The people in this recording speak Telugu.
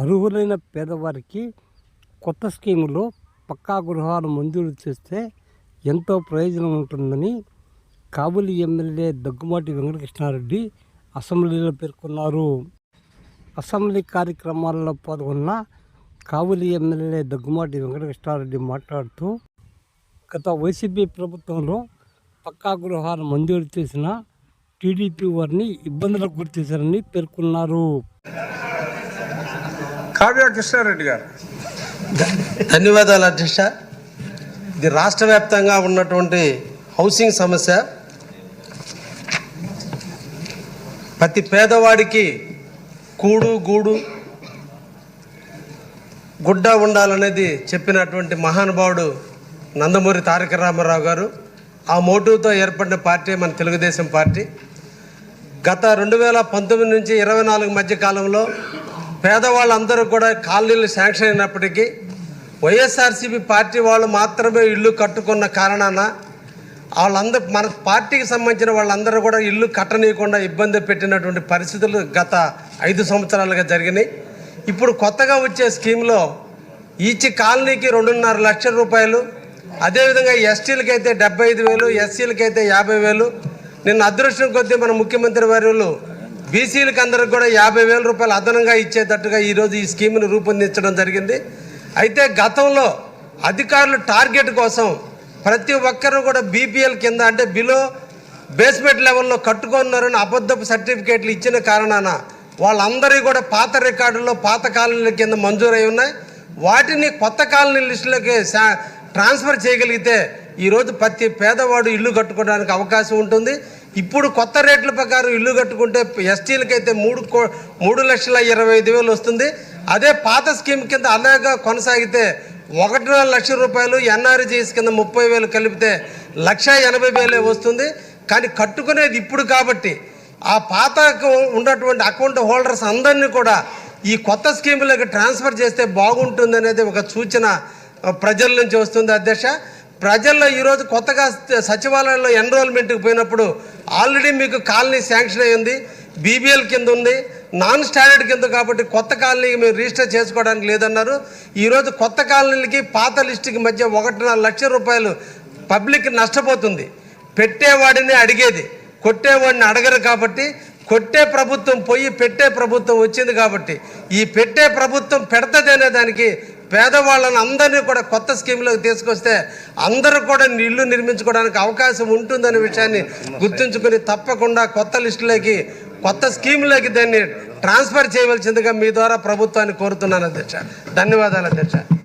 అర్హులైన పేదవారికి కొత్త స్కీములో పక్కా గృహాలు మంజూరు చేస్తే ఎంతో ప్రయోజనం ఉంటుందని కాబూలి ఎమ్మెల్యే దగ్గుమాటి వెంకటకృష్ణారెడ్డి అసెంబ్లీలో పేర్కొన్నారు. అసెంబ్లీ కార్యక్రమాల్లో పాల్గొన్న కావులి ఎమ్మెల్యే దగ్గుమాటి వెంకటకృష్ణారెడ్డి మాట్లాడుతూ గత వైసీపీ ప్రభుత్వంలో పక్కా గృహాలు మంజూరు చేసిన టీడీపీ వారిని ఇబ్బందులకు గురిచేశారని పేర్కొన్నారు. కావ్య కృష్ణారెడ్డి గారు. ధన్యవాదాలు అధ్యక్ష. ఇది రాష్ట్ర వ్యాప్తంగా ఉన్నటువంటి హౌసింగ్ సమస్య. ప్రతి పేదవాడికి కూడు గూడు గుడ్డ ఉండాలనేది చెప్పినటువంటి మహానుభావుడు నందమూరి తారక రామారావు గారు. ఆ మోటివ్తో ఏర్పడిన పార్టీ మన తెలుగుదేశం పార్టీ. గత రెండు వేల పంతొమ్మిది నుంచి ఇరవై నాలుగు మధ్య కాలంలో పేదవాళ్ళందరూ కూడా కాలనీలు శాంక్షన్ అయినప్పటికీ వైఎస్ఆర్సీపీ పార్టీ వాళ్ళు మాత్రమే ఇల్లు కట్టుకున్న కారణాన వాళ్ళందరూ మన పార్టీకి సంబంధించిన వాళ్ళందరూ కూడా ఇల్లు కట్టనీయకుండా ఇబ్బంది పెట్టినటువంటి పరిస్థితులు గత ఐదు సంవత్సరాలుగా జరిగినాయి. ఇప్పుడు కొత్తగా వచ్చే స్కీమ్లో ఈచ్ కాలనీకి రెండున్నర లక్షల రూపాయలు అదేవిధంగా ఎస్టీలకి అయితే డెబ్బై ఐదు వేలు ఎస్సీలకి అయితే యాభై వేలు. నిన్న అదృష్టం కొద్దీ మన ముఖ్యమంత్రి వర్యులు బీసీలకు అందరికి కూడా యాభై వేల రూపాయలు అదనంగా ఇచ్చేటట్టుగా ఈరోజు ఈ స్కీమ్ను రూపొందించడం జరిగింది. అయితే గతంలో అధికారులు టార్గెట్ కోసం ప్రతి ఒక్కరూ కూడా బీపీఎల్ కింద అంటే బిలో బేస్మెంట్ లెవెల్లో కట్టుకున్నారని అబద్ధపు సర్టిఫికేట్లు ఇచ్చిన కారణాన వాళ్ళందరికీ కూడా పాత రికార్డుల్లో పాత కాలనీల కింద మంజూరై ఉన్నాయి. వాటిని కొత్త కాలనీ లిస్టులోకి ట్రాన్స్ఫర్ చేయగలిగితే ఈరోజు ప్రతి పేదవాడు ఇల్లు కట్టుకోవడానికి అవకాశం ఉంటుంది. ఇప్పుడు కొత్త రేట్ల ప్రకారం ఇల్లు కట్టుకుంటే ఎస్టీలకైతే మూడు కో మూడు లక్షల ఇరవై ఐదు వేలు వస్తుంది. అదే పాత స్కీమ్ కింద అలాగా కొనసాగితే ఒకటిన్నర లక్ష రూపాయలు ఎన్ఆర్జీఎస్ కింద ముప్పై వేలు కలిపితే లక్ష ఎనభై వేలే వస్తుంది. కానీ కట్టుకునేది ఇప్పుడు కాబట్టి ఆ పాత ఉన్నటువంటి అకౌంట్ హోల్డర్స్ అందరినీ కూడా ఈ కొత్త స్కీములకు ట్రాన్స్ఫర్ చేస్తే బాగుంటుంది అనేది ఒక సూచన ప్రజల నుంచి వస్తుంది అధ్యక్ష. ప్రజల్లో ఈరోజు కొత్తగా సచివాలయంలో ఎన్రోల్మెంట్కి పోయినప్పుడు ఆల్రెడీ మీకు కాలనీ శాంక్షన్ అయ్యింది బీబీఎల్ కింద ఉంది నాన్ స్టాండర్డ్ కింద కాబట్టి కొత్త కాలనీకి మేము రిజిస్టర్ చేసుకోవడానికి లేదన్నారు. ఈరోజు కొత్త కాలనీలకి పాత లిస్టుకి మధ్య ఒకటిన్నర లక్ష రూపాయలు పబ్లిక్ నష్టపోతుంది. పెట్టేవాడిని అడిగేది కొట్టేవాడిని అడగరు కాబట్టి కొట్టే ప్రభుత్వం పోయి పెట్టే ప్రభుత్వం వచ్చింది కాబట్టి ఈ పెట్టే ప్రభుత్వం పెడతదనే దానికి పేదవాళ్ళని అందరినీ కూడా కొత్త స్కీమ్లోకి తీసుకొస్తే అందరూ కూడా ఇల్లు నిర్మించుకోవడానికి అవకాశం ఉంటుందనే విషయాన్ని గుర్తుంచుకొని తప్పకుండా కొత్త లిస్టులోకి కొత్త స్కీమ్లోకి దాన్ని ట్రాన్స్ఫర్ చేయవలసిందిగా మీ ద్వారా ప్రభుత్వాన్ని కోరుతున్నాను అధ్యక్ష. ధన్యవాదాలు అధ్యక్ష.